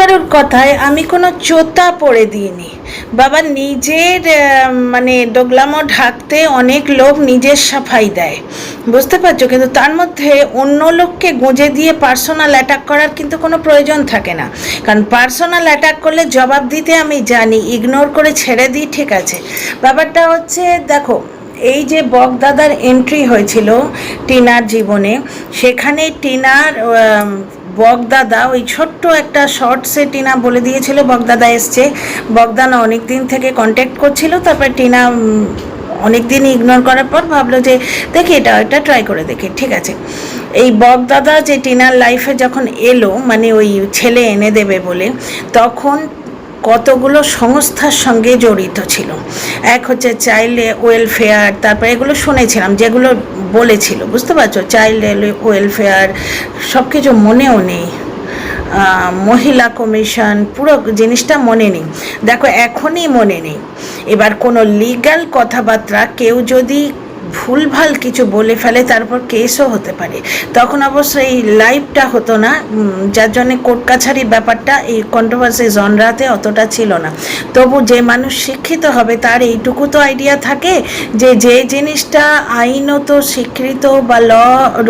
কারোর কথায় আমি কোনো চোতা পড়ে দিইনি। বাবা নিজের মানে ডোগলামো ঢাকতে অনেক লোক নিজের সাফাই দেয়। বুঝতে পারছ? কিন্তু তার মধ্যে অন্য লোককে গুঁজে দিয়ে পার্সোনাল অ্যাটাক করার কিন্তু কোনো প্রয়োজন থাকে না। কারণ পার্সোনাল অ্যাটাক করলে জবাব দিতে আমি জানি ইগনোর করে ছেড়ে দিই, ঠিক আছে? ব্যাপারটা হচ্ছে, দেখো, এই যে বকদাদার এন্ট্রি হয়েছিল টিনার জীবনে, সেখানে টিনার আম, বকদাদা ওই ছোট্ট একটা শর্ট সে টিনা বলে দিয়েছিল বগদাদা এসছে। বগদানা অনেক দিন থেকে কন্ট্যাক্ট করছিল তারপর টিনা অনেক দিন ইগনোর করার পর ভাবলো যে দেখি এটা এটা ট্রাই করে দেখি ঠিক আছে। এই বগদাদা যে টিনার লাইফে যখন এলো মানে ওই ছেলে এনে দেবে বলে তখন কতগুলো সংস্থার সঙ্গে জড়িত ছিল। এক হচ্ছে চাইল্ড ওয়েলফেয়ার, তারপরে এগুলো শুনেছিলাম, যেগুলো বলেছিল, বুঝতে পারছ? চাইল্ড ওয়েলফেয়ার সব কিছু মনেও নেই। মহিলা কমিশন, পুরো জিনিসটা মনে নেই। দেখো, এখনই মনে নেই। এবার কোনো লিগ্যাল কথাবার্তা কেউ যদি ভুলভাল কিছু বলে ফেলে, তারপর কেসও হতে পারে। তখন অবশ্য এই লাইভটা হতো না যার জন্যে কোর্ট কাছারির ব্যাপারটা, এই কন্ট্রোভার্সি জনরাতে অতটা ছিল না। তবু যে মানুষ শিক্ষিত হবে, তার এইটুকু তো আইডিয়া থাকে যে যে জিনিসটা আইনত স্বীকৃত বা ল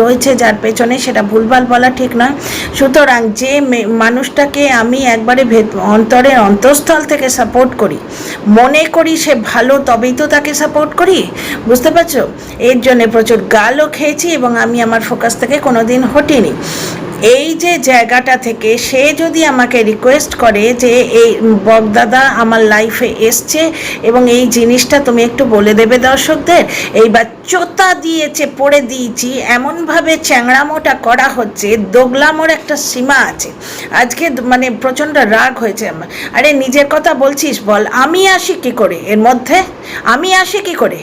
রয়েছে যার পেছনে, সেটা ভুলভাল বলা ঠিক নয়। সুতরাং যে মানুষটাকে আমি একবারে ভেদ অন্তরের অন্তঃস্থল থেকে সাপোর্ট করি, মনে করি সে ভালো, তবেই তো তাকে সাপোর্ট করি। বুঝতে পারছ? এর জন্য প্রচুর গালও খেয়েছি এবং আমি আমার ফোকাস থেকে কোনোদিন হটিনি। এই যে জায়গাটা থেকে সে যদি আমাকে রিকোয়েস্ট করে যে এই বকদাদা আমার লাইফে এসছে এবং এই জিনিসটা তুমি একটু বলে দেবে দর্শকদের, এইবার চোতা দিয়েছে পড়ে দিয়েছি, এমনভাবে চ্যাংড়ামোটা করা হচ্ছে, দোগলামোর একটা সীমা আছে। আজকে মানে প্রচণ্ড রাগ হয়েছে আমার। আরে নিজের কথা বলছিস বল, আমি আসি কি করে? এর মধ্যে? আমি আসি কি করে?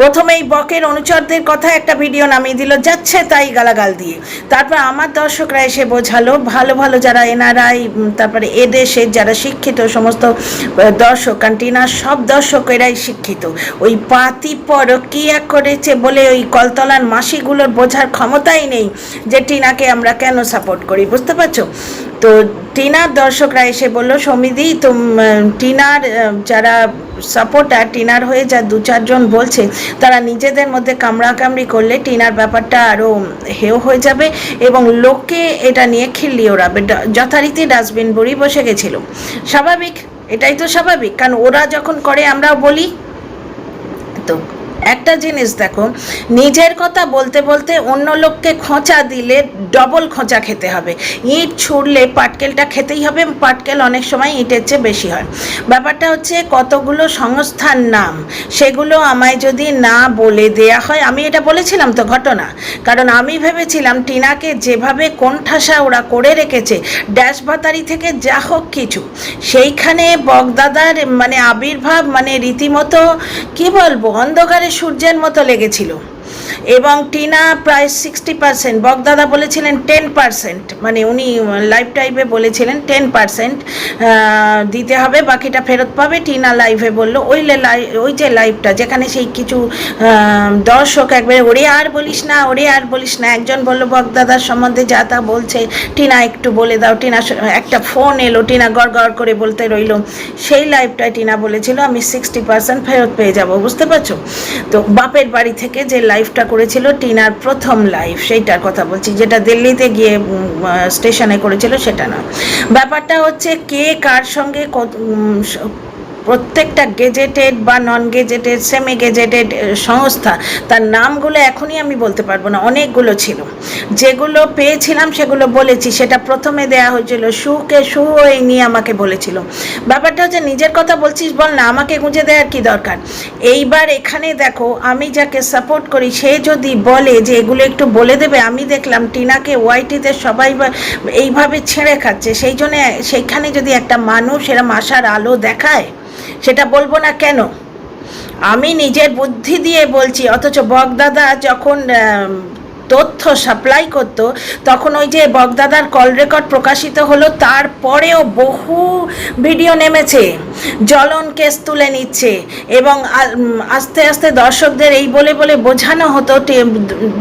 প্রথমে এই বকের অনুচরদের কথা একটা ভিডিও নামিয়ে দিল, যাচ্ছে তাই গালাগাল দিয়ে। তারপর আমার দর্শকরা এসে বোঝালো, ভালো ভালো যারা এনআরআই তারপরে এদেশের যারা শিক্ষিত, সমস্ত দর্শক কান্টিনার সব দর্শকেরাই শিক্ষিত। ওই পাতি পরকিয়া করেছে বলে ওই কলতলার মাসিগুলোর বোঝার ক্ষমতাই নেই যে টিনাকে আমরা কেন সাপোর্ট করি, বুঝতে পারছ? তো টিনার দর্শকরা এসে বলল, সমিদি, তুম টিনার যারা সাপোর্টার টিনার হয়ে যা দু চারজন বলছে, তারা নিজেদের মধ্যে কামড়াকামড়ি করলে টিনার ব্যাপারটা আরও হেও হয়ে যাবে এবং লোককে এটা নিয়ে খিল্লি ওড়াবে। যথারীতি ডাস্টবিন বুড়ি বসে গেছিল। স্বাভাবিক, এটাই তো স্বাভাবিক, কারণ ওরা যখন করে, আমরাও বলি। তো একটা জিনিস দেখো, নিজের কথা বলতে বলতে অন্য লোককে খোঁচা দিলে ডবল খোঁচা খেতে হবে। ইট ছুড়লে পাটকেলটা খেতেই হবে, পাটকেল অনেক সময় ইটের চেয়ে বেশি হয়। ব্যাপারটা হচ্ছে কতগুলো সংস্থার নাম, সেগুলো আমায় যদি না বলে দেয়া হয়, আমি এটা বলেছিলাম তো ঘটনা, কারণ আমি ভেবেছিলাম টিনাকে যেভাবে কোণঠাসা ওরা করে রেখেছে, ড্যাশ বাতারি থেকে যা হোক কিছু, সেইখানে বগদাদার মানে আবির্ভাব মানে রীতিমতো, কি বলব, অন্ধকারে সূর্যের মতো লেগেছিল। এবং টিনা প্রায় সিক্সটি পার্সেন্ট বগদাদা বলেছিলেন টেন পার্সেন্ট মানে উনি লাইভ টাইপে বলেছিলেন টেন পার্সেন্ট দিতে হবে, বাকিটা ফেরত পাবে। টিনা লাইভে বলল, ওই ওই যে লাইভটা যেখানে সেই কিছু দর্শক একবারে ওরে আর বলিস না, ওরে আর বলিস না। একজন বলল, বগদাদার সম্বন্ধে যা তা বলছে, টিনা একটু বলে দাও। টিনা একটা ফোন এলো, টিনা গড় গড় করে বলতে রইল, সেই লাইভটায় টিনা বলেছিল, আমি সিক্সটি পার্সেন্ট ফেরত পেয়ে যাব। বুঝতে পারছ? তো বাপের বাড়ি থেকে যে লাইভটা করেছিল টিনার প্রথম লাইফ সেইটার কথা বলছি, যেটা দিল্লিতে গিয়ে স্টেশনে করেছিল সেটা না। ব্যাপারটা হচ্ছে কে কার সঙ্গে প্রত্যেকটা গেজেটেড বা নন গেজেটেড সেমি গেজেটেড সংস্থা, তার নামগুলো এখনই আমি বলতে পারব না, অনেকগুলো ছিল। যেগুলো পেয়েছিলাম, সেগুলো বলেছি। সেটা প্রথমে দেয়া হয়েছিল সুকে, সু এই নিয়ে আমাকে বলেছিল। ব্যাপারটা হচ্ছে, নিজের কথা বলছিস বল না, আমাকে গুঁজে দেওয়ার কি দরকার? এইবার এখানে দেখো, আমি যাকে সাপোর্ট করি, সে যদি বলে যে এগুলো একটু বলে দেবে, আমি দেখলাম টিনাকে ওয়াইটিতে সবাই এইভাবে ছেড়ে খাচ্ছে। সেই জন্য সেইখানে যদি একটা মানুষ এরম আশার আলো দেখায় সেটা বলব না কেন? আমি নিজের বুদ্ধি দিয়ে বলছি, অথচ বগদাদা যখন তথ্য সাপ্লাই করত, তখন ওই যে বগদাদার কল রেকর্ড প্রকাশিত হলো, তারপরেও বহু ভিডিও নেমেছে, জ্বলন কেস তুলে নিচ্ছে, এবং আস্তে আস্তে দর্শকদের এই বলে বলে বোঝানো হতো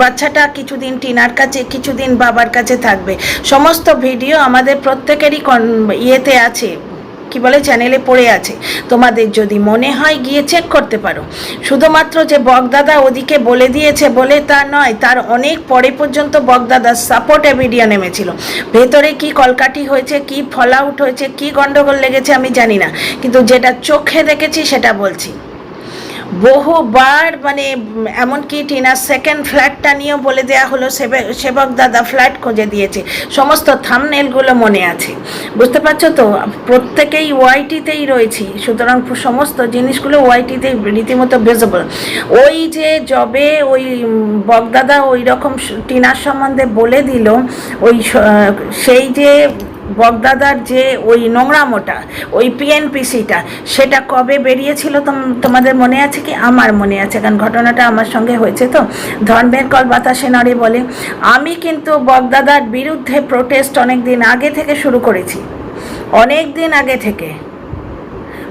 বাচ্চাটা কিছুদিন টিনার কাছে, কিছুদিন বাবার কাছে থাকবে। সমস্ত ভিডিও আমাদের প্রত্যেকেরই ইয়েতে আছে। কি বলে চ্যানেলে পড়ে আছে। তোমাদের যদি মনে হয় গিয়ে চেক করতে পারো। শুধুমাত্র যে বগদাদা ওদিকে বলে দিয়েছে বলে তা নয়, তার অনেক পরে পর্যন্ত বগদাদার সাপোর্টে ভিডিও নেমেছিল। ভেতরে কি কলকাটি হয়েছে, কি ফল আউট হয়েছে, কি গন্ডগোল লেগেছে আমি জানি না। কিন্তু যেটা চোখে দেখেছি সেটা বলছি। বহুবার মানে এমনকি টিনার সেকেন্ড ফ্ল্যাটটা নিয়েও বলে দেওয়া হলো সেবে- সেবক দাদা ফ্ল্যাট খুঁজে দিয়েছে। সমস্ত থামনেলগুলো মনে আছে। বুঝতে পারছ তো? প্রত্যেকেই ওয়াইটিতেই রয়েছি। সুতরাং সমস্ত জিনিসগুলো ওয়াইটিতে রীতিমতো ভিজিবল ওই যে জবে ওই উম, বগদাদা ওই রকম টিনার সম্বন্ধে বলে দিল ওই সেই যে বগদাদার যে ওই নোংরামোটা ওই পিএনপিসিটা সেটা কবে বেরিয়েছিল তোম- তোমাদের মনে আছে কি? আমার মনে আছে, কারণ ঘটনাটা আমার সঙ্গে হয়েছে তো। ধর্মের কল বাতাসে নড়ে বলে, আমি কিন্তু বগদাদার বিরুদ্ধে প্রোটেস্ট অনেক দিন আগে থেকে শুরু করেছি। অনেক দিন আগে থেকে।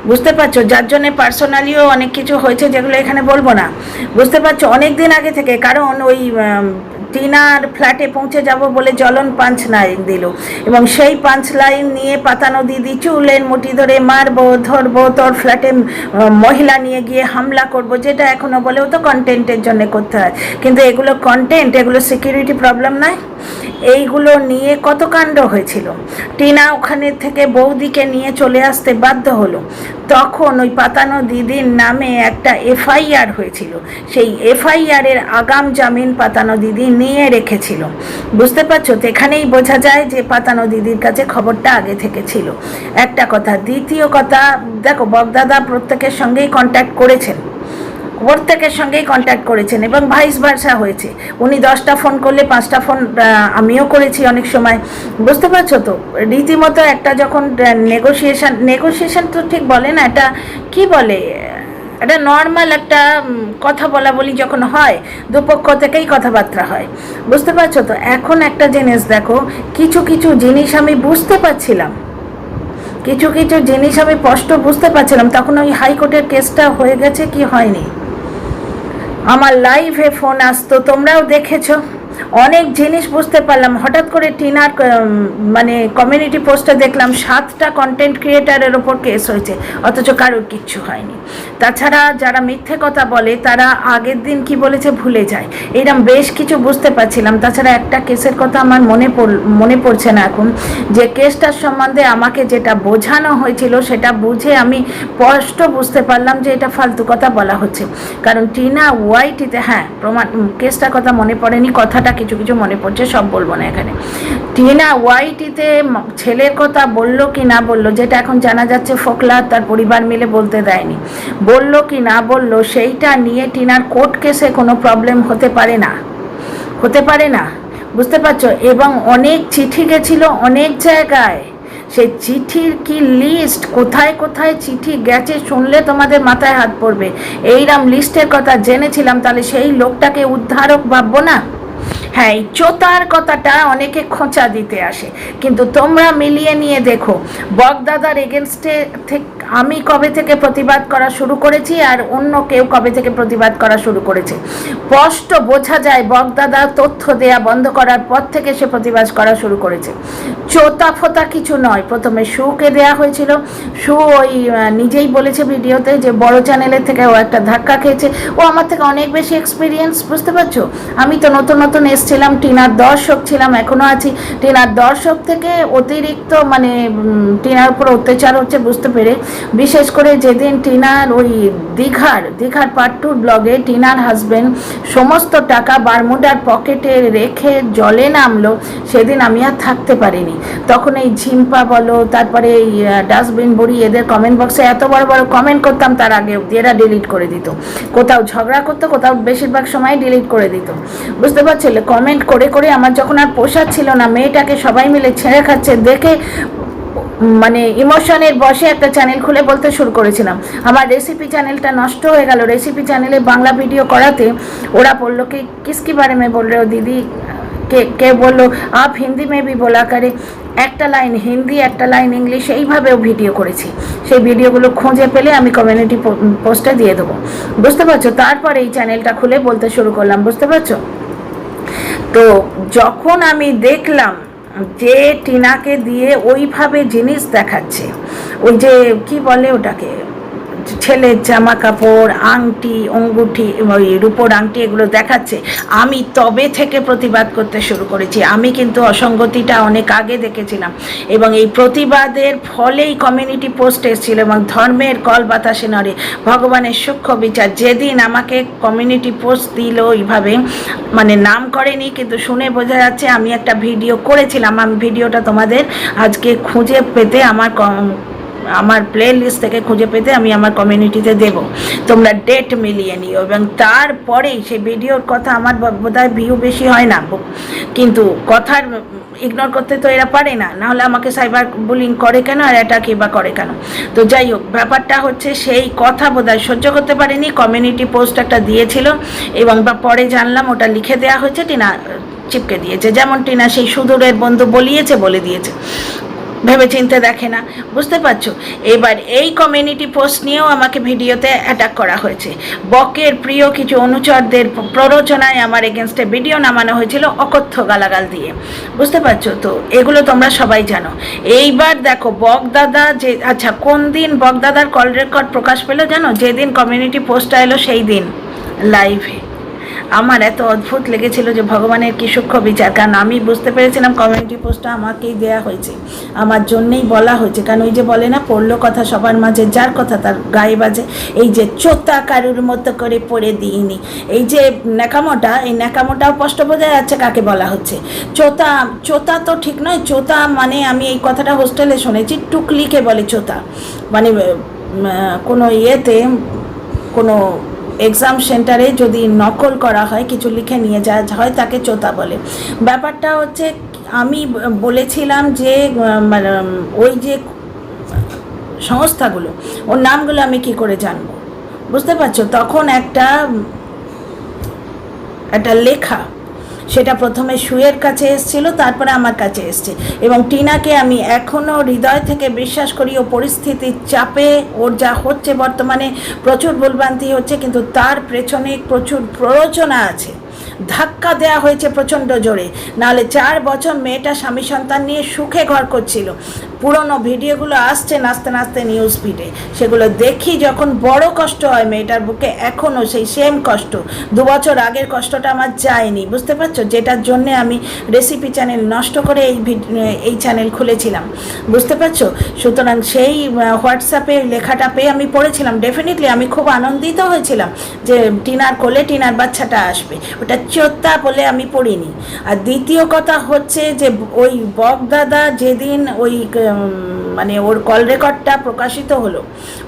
বুঝতে পারছ? যার জন্যে পার্সোনালিও অনেক কিছু হয়েছে যেগুলো এখানে বলব না। বুঝতে পারছ? অনেক দিন আগে থেকে। কারণ ওই টিনার ফ্ল্যাটে পৌঁছে যাব বলে জ্বলন পাঞ্চ লাইন দিল। এবং সেই পাঞ্চ লাইন নিয়ে পাতানো দিদি চুলের মুটি ধরে মারবো, ধরবো, তোর ফ্ল্যাটে মহিলা নিয়ে গিয়ে হামলা করব, যেটা এখনও বলেও তো কন্টেন্টের জন্য করতে হয়। কিন্তু এগুলো কন্টেন্ট এগুলো সিকিউরিটি প্রবলেম নয়। এইগুলো নিয়ে কত কাণ্ড হয়েছিল? টিনা ওখানে থেকে বৌদিকে নিয়ে চলে আসতে বাধ্য হলো। তখন ওই পাতানো দিদির নামে একটা এফআইআর হয়েছিল। সেই এফআইআর এর আগাম জামিন পাতানো দিদি নিয়ে রেখেছিল। বুঝতে পারছ? তো এখানেই বোঝা যায় যে পাতানো দিদির কাছে খবরটা আগে থেকে ছিল। একটা কথা। দ্বিতীয় কথা, দেখো, বগদাদা প্রত্যেকের সঙ্গেই কন্ট্যাক্ট করেছেন। প্রত্যেকের সঙ্গেই কন্ট্যাক্ট করেছেন এবং ভাইস ভার্সা হয়েছে। উনি দশটা ফোন করলে পাঁচটা ফোন আমিও করেছি অনেক সময়। বুঝতে পারছ তো? রীতিমতো একটা যখন নেগোসিয়েশন নেগোসিয়েশন তো ঠিক বলে না, এটা কি বলে? একটা নর্মাল একটা কথা বলা বলি যখন হয়, দুপক্ষ থেকেই কথাবার্তা হয়। বুঝতে পারছ তো? এখন একটা জিনিস দেখো, কিছু কিছু জিনিস আমি বুঝতে পারছিলাম। কিছু কিছু জিনিস আমি স্পষ্ট বুঝতে পারছিলাম, তখন ওই হাইকোর্টের কেসটা হয়ে গেছে কি হয়নি? আমার লাইভে ফোন আসতো তোমরাও দেখেছ। অনেক জিনিস বুঝতে পারলাম। হঠাৎ করে টিনার মানে কমিউনিটি পোস্টে দেখলাম সাতটা কন্টেন্ট ক্রিয়েটারের ওপর কেস হয়েছে, অথচ কারোর কিচ্ছু হয়নি। তাছাড়া যারা মিথ্যে কথা বলে, তারা আগের দিন কি বলেছে ভুলে যায়। এরকম বেশ কিছু বুঝতে পারছিলাম। তাছাড়া একটা কেসের কথা আমার মনে মনে পড়ছে না এখন, যে কেসটার সম্বন্ধে আমাকে যেটা বোঝানো হয়েছিল, সেটা বুঝে আমি স্পষ্ট বুঝতে পারলাম যে এটা ফালতু কথা বলা হচ্ছে। কারণ টিনা ওয়াইটিতে হ্যাঁ প্রমাণ কেসটার কথা মনে পড়েনি কথাটা কিছু কিছু মনে পড়ছে, সব বলব না এখানে। টিনা ওয়াইটিতে ছেলের কথা বলল কি না বলল, যেটা এখন জানা যাচ্ছে ফোকলা তার পরিবার মিলে বলতে দেয়নি। বলল কি না বলল, সেইটা নিয়ে টিনার কোর্ট কেসে কোনো প্রবলেম হতে পারে না। হতে পারে না, বুঝতে পারছ? এবং অনেক চিঠি গেছিল অনেক জায়গায়। সেই চিঠির কি লিস্ট কোথায় কোথায় চিঠি গেছে শুনলে তোমাদের মাথায় হাত পড়বে। এইরকম লিস্টের কথা জেনেছিলাম, তাহলে সেই লোকটাকে উদ্ধারক ভাববো না? হ্যাঁ এই চোতার কথাটা অনেকে খোঁচা দিতে আসে। কিন্তু তোমরা মিলিয়ে নিয়ে দেখো, বগদাদার এগেনস্টে আমি কবে থেকে প্রতিবাদ করা শুরু করেছি আর অন্য কেউ কবে থেকে প্রতিবাদ করা শুরু করেছে? স্পষ্ট বোঝা যায় বগদাদা তথ্য দেয়া বন্ধ করার পর থেকে সে প্রতিবাদ করা শুরু করেছে। চোতা ফোতা কিছু নয়, প্রথমে সুকে দেয়া হয়েছিল। সু ওই নিজেই বলেছে ভিডিওতে যে বড় চ্যানেলের থেকে ও একটা ধাক্কা খেয়েছে। ও আমার থেকে অনেক বেশি এক্সপিরিয়েন্স বুঝতে পারছ? আমি তো নতুন নতুন এসছিলাম টিনার দর্শক ছিলাম এখনও আছি। টিনার দর্শক থেকে অতিরিক্ত মানে টিনার উপর অত্যাচার হচ্ছে বুঝতে পেরে। বিশেষ করে যেদিন টিনার ওই দীঘার দীঘার পার্ট টু ব্লগে টিনার হাজবেন্ড সমস্ত টাকা বারমুডার পকেটে রেখে জলে নামলো, সেদিন আমি আর থাকতে পারিনি। তখন এই ঝিম্পা বলো, তারপরে এই ডাস্টবিন বড়ি, এদের কমেন্ট বক্সে এত বড় বড় কমেন্ট করতাম, তার আগে অব্দি এরা ডিলিট করে দিত। কোথাও ঝগড়া করতো, কোথাও বেশিরভাগ সময় ডিলিট করে দিত। বুঝতে পারছিলে? কমেন্ট করে করে আমার যখন আর পোষাচ্ছিল না, মেয়েটাকে সবাই মিলে ছেড়ে খাচ্ছে দেখে মানে ইমোশনের বসে একটা চ্যানেল খুলে বলতে শুরু করেছিলাম। আমার রেসিপি চ্যানেলটা নষ্ট হয়ে গেল। রেসিপি চ্যানেলে বাংলা ভিডিও করাতে ওরা বলল, কি, কিসকি বারে মে বল রে ও দিদি? কে কে বলল, আপ হিন্দি মে বি বলা করে। একটা লাইন হিন্দি, একটা লাইন ইংলিশ এইভাবেও ভিডিও করেছি। সেই ভিডিওগুলো খুঁজে পেলে আমি কমিউনিটি পোস্টে দিয়ে দেবো। বুঝতে পারছ? তারপর এই চ্যানেলটা খুলে বলতে শুরু করলাম। বুঝতে পারছ? তো যখন আমি দেখলাম যে টিনাকে দিয়ে ওইভাবে জিনিস দেখাচ্ছে, ওই যে কি বলে ওটাকে? ছেলের জামা কাপড় আংটি, অঙ্গুঠি, ওই রূপোর আংটি এগুলো দেখাচ্ছে। আমি তবে থেকে প্রতিবাদ করতে শুরু করেছি। আমি কিন্তু অসঙ্গতিটা অনেক আগে দেখেছিলাম। এবং এই প্রতিবাদের ফলেই কমিউনিটি পোস্ট এসেছিল এবং ধর্মের কল বাতাসে নড়ে। ভগবানের সূক্ষ্ম বিচার। যেদিন আমাকে কমিউনিটি পোস্ট দিল ওইভাবে মানে নাম করেনি, কিন্তু শুনে বোঝা যাচ্ছে আমি একটা ভিডিও করেছিলাম। আমি ভিডিওটা তোমাদের আজকে খুঁজে পেতে আমার আমার প্লে লিস্ট থেকে খুঁজে পেতে আমি আমার কমিউনিটিতে দেব। তোমরা ডেট মিলিয়ে নিও এবং তারপরেই সেই ভিডিওর কথা আমার বোধ হয় ভিউ বেশি হয় না। কিন্তু কথার ইগনোর করতে তো এরা পারে না। নাহলে আমাকে সাইবার বুলিং করে কেন আর অ্যাটাকই বা করে কেন? তো যাই হোক, ব্যাপারটা হচ্ছে সেই কথা বোধহয় সহ্য করতে পারেনি। কমিউনিটি পোস্ট একটা দিয়েছিল এবং বা পরে জানলাম ওটা লিখে দেওয়া হয়েছে, টিনা, চিপকে দিয়েছে। যেমন টিনা সেই সুদূরের বন্ধু বলিয়েছে, বলে দিয়েছে। ভেবে চিনতে দেখে না। বুঝতে পারছ? এবার এই কমিউনিটি পোস্ট নিয়েও আমাকে ভিডিওতে অ্যাটাক করা হয়েছে। বকের প্রিয় কিছু অনুচরদের প্ররোচনায় আমার এগেনস্টে ভিডিও নামানো হয়েছিল অকথ্য গালাগাল দিয়ে। বুঝতে পারছ তো? এগুলো তোমরা সবাই জানো। এইবার দেখো বকদাদা যে আচ্ছা কোন দিন বকদাদার কল রেকর্ড প্রকাশ পেল জানো? যেদিন কমিউনিটি পোস্টটা এলো সেই দিন। লাইভে আমার এত অদ্ভুত লেগেছিল যে ভগবানের কি সূক্ষ্ম বিচার। কারণ আমি বুঝতে পেরেছিলাম কমিউনিটি পোস্টটা আমাকেই দেয়া হয়েছে। আমার জন্যেই বলা হয়েছে। কারণ ওই যে বলে না, পড়ল কথা সবার মাঝে, যার কথা তার গায়ে বাজে। এই যে চোতা কারুর মতো করে পড়ে দিইনি। এই যে ন্যাকামোটা, এই ন্যাকামোটাও স্পষ্ট বোঝা যাচ্ছে কাকে বলা হচ্ছে। চোতা চোতা তো ঠিক নয়। চোতা মানে আমি এই কথাটা হোস্টেলে শুনেছি, টুকলিকে বলে চোতা। মানে কোনো ইয়েতে কোনো এক্সাম সেন্টারে যদি নকল করা হয় কিছু লিখে নিয়ে যাওয়া হয় তাকে চোতা বলে। ব্যাপারটা হচ্ছে আমি বলেছিলাম যে মানে, ওই যে সংস্থাগুলো ওর নামগুলো আমি কি করে জানব? বুঝতে পারছ? তখন একটা একটা লেখা সেটা প্রথমে সুয়ের কাছে এসেছিল, তারপরে আমার কাছে এসছে। এবং টিনাকে আমি এখনও হৃদয় থেকে বিশ্বাস করি, ও পরিস্থিতির চাপে, ওর যা হচ্ছে বর্তমানে প্রচুর ভুলভ্রান্তি হচ্ছে, কিন্তু তার পেছনে প্রচুর প্ররোচনা আছে। ধাক্কা দেয়া হয়েছে প্রচণ্ড জোরে। নাহলে চার বছর মেয়েটা স্বামী সন্তান নিয়ে সুখে ঘর করছিল। পুরনো ভিডিওগুলো আসছে নাচতে নাচতে নিউজ ফিডে সেগুলো দেখি যখন বড় কষ্ট হয় মেয়েটার বুকে এখনও সেই সেম কষ্ট। দু বছর আগের কষ্টটা আমার যায়নি, বুঝতে পারছ? যেটার জন্য আমি রেসিপি চ্যানেল নষ্ট করে এই এই চ্যানেল খুলেছিলাম। বুঝতে পারছ? সুতরাং সেই হোয়াটসঅ্যাপে লেখাটা পেয়ে আমি পড়েছিলাম। ডেফিনেটলি আমি খুব আনন্দিত হয়েছিলাম যে টিনার কোলে টিনার বাচ্চাটা আসবে। ওটা চোত্তা বলে আমি পড়িনি। আর দ্বিতীয় কথা হচ্ছে যে ওই বক দাদা যেদিন ওই মানে ওর কল রেকর্ডটা প্রকাশিত হলো।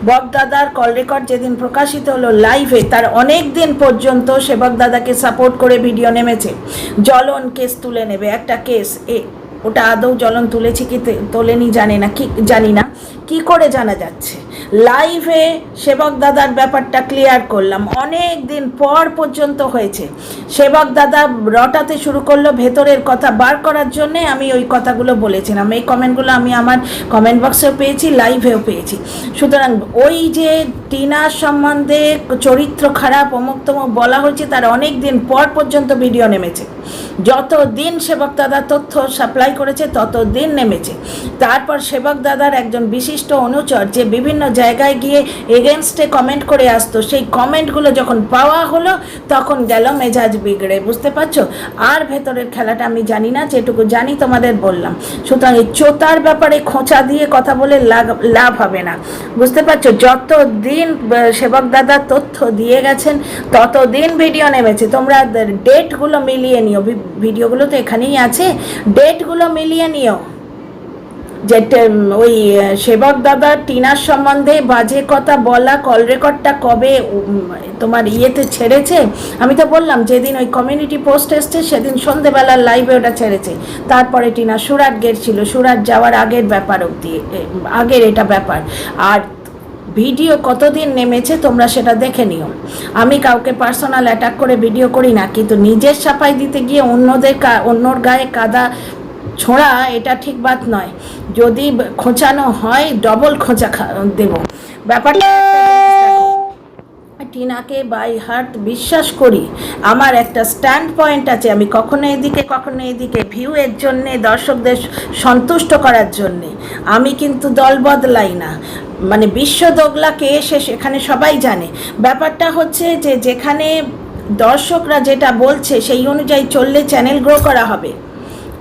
বকদাদার কল রেকর্ড যেদিন প্রকাশিত হলো লাইভে তার অনেক দিন পর্যন্ত সেবক দাদাকে সাপোর্ট করে ভিডিও নেমেছে। জলন কেস তুলে নেবে, একটা কেস এ ওটা আদৌ জ্বলন তুলেছি কি তোলেনি জানে না, কি, জানি না। কি করে জানা যাচ্ছে? লাইভে সেবক দাদার ব্যাপারটা ক্লিয়ার করলাম। অনেক দিন পর পর্যন্ত হয়েছে। সেবক দাদা রটাতে শুরু করল ভেতরের কথা বার করার জন্যে আমি ওই কথাগুলো বলেছিলাম। এই কমেন্টগুলো আমি আমার কমেন্ট বক্সেও পেয়েছি লাইভেও পেয়েছি। সুতরাং ওই যে টিনার সম্বন্ধে চরিত্র খারাপ অমুক তমুক বলা হয়েছে, তার অনেক দিন পর পর্যন্ত ভিডিও নেমেছে। যত দিন সেবক দাদা তথ্য সাপ্লাই করেছে তত দিন নেমেছে। তারপর সেবক দাদার একজন বিশিষ্ট অনুচর যে বিভিন্ন জায়গায় গিয়ে এগেনস্টে কমেন্ট করে আসতো, সেই কমেন্টগুলো যখন পাওয়া হলো, তখন গেল মেজাজ বিগড়ে, বুঝতে পারছ? আর ভেতরের খেলাটা আমি জানি না, যেটুকু জানি তোমাদের বললাম। সুতরাং এই চোতার ব্যাপারে খোঁচা দিয়ে কথা বলে লাভ হবে না। বুঝতে পারছ? যত দিন সেবক দাদা তথ্য দিয়ে গেছেন তত দিন ভিডিও নেমেছে। তোমরা ডেটগুলো মিলিয়ে নিও। ভিডিওগুলো তো এখানেই আছে। ডেটগুলো মিলিয়ে নিও যে ওই সেবক দাদা টিনার সম্বন্ধে বাজে কথা বলা কল রেকর্ডটা কবে তোমার ইয়েতে ছেড়েছে? আমি তো বললাম, যেদিন ওই কমিউনিটি পোস্ট এসছে, সেদিন সন্ধেবেলার লাইভে ওটা ছেড়েছে। তারপরে টিনা সুরাট গেছিল, সুরাট যাওয়ার আগের ব্যাপার অব্দি আগের এটা ব্যাপার। আর ভিডিও কতদিন নেমেছে তোমরা সেটা দেখে নিও। আমি কাউকে পার্সোনাল অ্যাটাক করে ভিডিও করি না, কিন্তু নিজের সাফাই দিতে গিয়ে অন্যদের অন্যর গায়ে কাদা ছোঁড়া এটা ঠিক বাত নয়। যদি খোঁচানো হয় ডবল খোঁচা দেব। ব্যাপারটা। টিনাকে বাই হার্ট বিশ্বাস করি, আমার একটা স্ট্যান্ড পয়েন্ট আছে, আমি কখনো এদিকে কখনো এদিকে ভিউ এর জন্যে, দর্শকদের সন্তুষ্ট করার জন্যে। আমি কিন্তু দল বদলাই না। মানে বিশ্ব দোগলা কে এসে সেখানে সবাই জানে। ব্যাপারটা হচ্ছে যে, যেখানে দর্শকরা যেটা বলছে, সেই অনুযায়ী চললে চ্যানেল গ্রো করা হবে।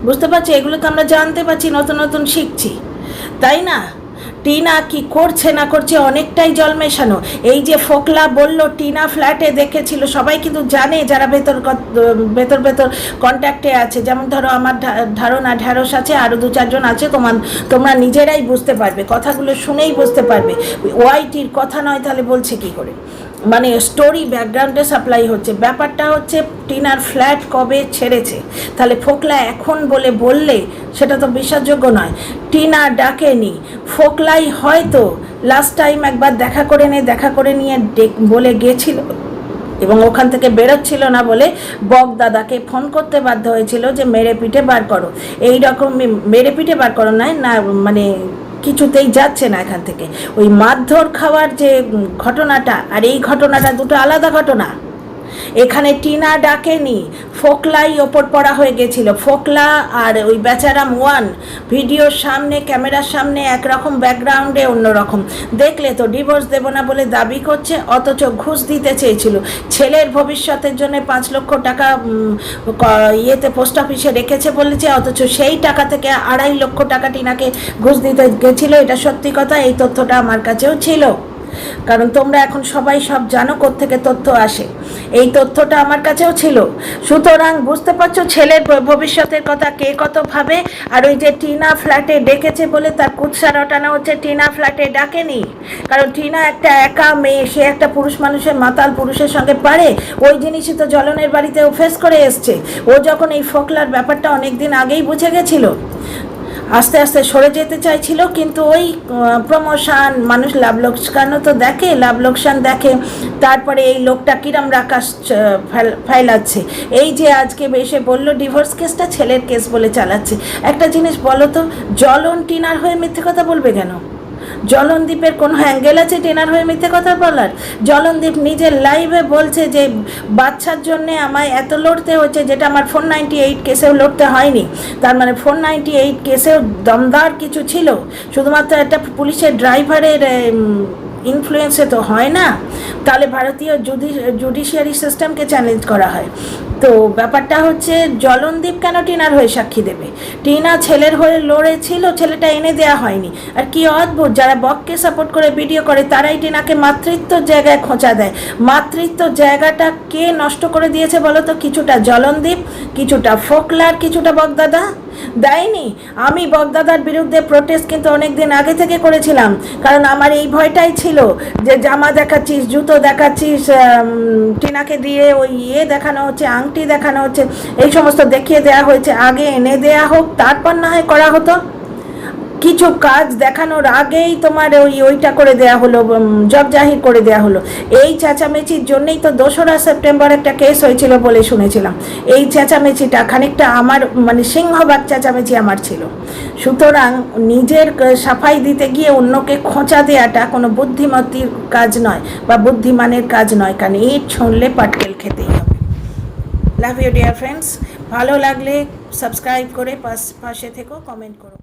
বুঝতে পারছি? এগুলো তো আমরা জানতে পারছি, নতুন নতুন শিখছি। তাই না? টিনা কি করছে না করছে অনেকটাই জল মেশানো। এই যে ফোকলা বলল, টিনা ফ্ল্যাটে দেখেছিল, সবাই কিন্তু জানে যারা ভেতর ভেতর ভেতর কন্ট্যাক্টে আছে। যেমন ধরো, আমার ধারণা ঢ্যাঁড়স আছে আরও দু চারজন আছে তোমার তোমরা নিজেরাই বুঝতে পারবে, কথাগুলো শুনেই বুঝতে পারবে। ওয়াইটির কথা নয়, তাহলে বলছে কি করে? মানে স্টোরি ব্যাকগ্রাউন্ডে সাপ্লাই হচ্ছে। ব্যাপারটা হচ্ছে, টিনার ফ্ল্যাট কবে ছেড়েছে? তাহলে ফোকলা এখন বলে বললে, সেটা তো বিশ্বাসযোগ্য নয়। টিনা ডাকেনি। ফোকলাই হয়তো লাস্ট টাইম একবার দেখা করে নিয়ে দেখা করে নিয়ে বলে গেছিল। এবং ওখান থেকে বেরোচ্ছিল না বলে বক দাদাকে ফোন করতে বাধ্য হয়েছিল যে, মেরে পিঠে বার করো। এই রকম মেরে পিঠে বার করো নয় না মানে কিছুতেই যাচ্ছে না এখান থেকে। ওই মারধর খাওয়ার যে ঘটনাটা, আর এই ঘটনাটা দুটো আলাদা ঘটনা। এখানে টিনা ডাকেনি, ফোকলাই ওপর পড়া হয়ে গেছিল। ফোকলা আর ওই বেচারাম ওয়ান, ভিডিওর সামনে, ক্যামেরার সামনে একরকম ব্যাকগ্রাউন্ডে অন্যরকম। দেখলে তো ডিভোর্স দেবো না বলে দাবি করছে, অথচ ঘুষ দিতে চেয়েছিল। ছেলের ভবিষ্যতের জন্য পাঁচ লক্ষ টাকা ইয়েতে পোস্ট অফিসে রেখেছে বলেছে, অথচ সেই টাকা থেকে আড়াই লক্ষ টাকা টিনাকে ঘুষ দিতে গেছিল। এটা সত্যি কথা, এই তথ্যটা আমার কাছেও ছিল। কারণ তোমরা এখন সবাই সব জানো থেকে তথ্য আসে। এই তথ্যটা আমার কাছেও ছিল। সুতরাং বুঝতে পারছ ছেলের ভবিষ্যতের কথা কে কত ভাবে, আর ওই যে টিনা ফ্ল্যাটে ডেকেছে বলে তার কুৎসা রটানো হচ্ছে, টিনা ফ্ল্যাটে ডাকেনি। কারণ টিনা একটা একা মেয়ে, সে একটা পুরুষ মানুষের মাতাল পুরুষের সঙ্গে পারে, ওই জিনিসই তো জলনের বাড়িতেও ফেস করে এসছে। ও যখন এই ফোকলার ব্যাপারটা অনেক দিন আগেই বুঝে গেছিল। আস্তে আস্তে সরে যেতে চাইছিল, কিন্তু ওই প্রমোশন মানুষ লাভ লোকসানও তো দেখে, লাভ লোকসান দেখে। তারপরে এই লোকটা কিরম রাকাশ ফেলাচ্ছে এই যে আজকে এসে বলল ডিভোর্স কেসটা ছেলের কেস বলে চালাচ্ছে। একটা জিনিস বলো তো জলন টিনার হয়ে মিথ্যে কথা বলবে কেন? জলনদীপের কোনো অ্যাঙ্গেল আছে? টেনার হয়ে মিথ্যে কথা বলার? জলনদীপ নিজের লাইভে বলছে যে, বাচ্চার জন্য আমায় এত লড়তে হচ্ছে যেটা আমার ফোর নাইনটি এইট কেসেও লড়তে হয়নি। তার মানে ফোর নাইনটি এইট কেসেও দমদার কিছু ছিল। শুধুমাত্র একটা পুলিশের ড্রাইভারের ইনফ্লুয়েন্সে তো হয় না, তাহলে ভারতীয় জুডি জুডিশিয়ারি সিস্টেমকে চ্যালেঞ্জ করা হয়। তো ব্যাপারটা হচ্ছে, জলনদীপ কেন টিনার হয়ে সাক্ষী দেবে? টিনা ছেলের হয়ে লড়েছিল, ছেলেটা এনে দেওয়া হয়নি। আর কি অদ্ভুত, যারা বককে সাপোর্ট করে ভিডিও করে, তারাই টিনাকে মাতৃত্ব জায়গায় খোঁচা দেয়। মাতৃত্ব জায়গাটা কে নষ্ট করে দিয়েছে বলো তো? কিছুটা জলনদীপ, কিছুটা ফোকলার, কিছুটা বকদাদা দেয়নি। আমি বগদাদার বিরুদ্ধে প্রোটেস্ট কিন্তু অনেক দিন আগে থেকে করেছিলাম। কারণ আমার এই ভয়টাই ছিল যে জামা দেখাচ্ছিস, জুতো দেখাচ্ছিস টিনাকে দিয়ে ওই ইয়ে দেখানো হচ্ছে, আংটি দেখানো হচ্ছে, এই সমস্ত দেখিয়ে দেয়া হয়েছে। আগে এনে দেয়া হোক, তারপর না হয় করা হতো। কিছু কাজ দেখানোর আগেই তোমার ওই, ওইটা করে দেয়া হলো জব জাহির করে দেয়া হলো। এই চেঁচামেচির জন্যই তো দোসরা সেপ্টেম্বর একটা কেস হয়েছিল বলে শুনেছিলাম। এই চেঁচামেচিটা খানিকটা আমার মানে সিংহবাগ চেঁচামেচি আমার ছিল। সুতরাং নিজের সাফাই দিতে গিয়ে অন্যকে খোঁচা দেওয়াটা কোনো বুদ্ধিমতির কাজ নয় বা বুদ্ধিমানের কাজ নয়, কারণ ইট ছুঁড়লে পাটকেল খেতেই হবে। লাভ ইউ ডিয়ার ফ্রেন্ডস ভালো লাগলে সাবস্ক্রাইব করে পাশ, পাশে থেকেও কমেন্ট করো।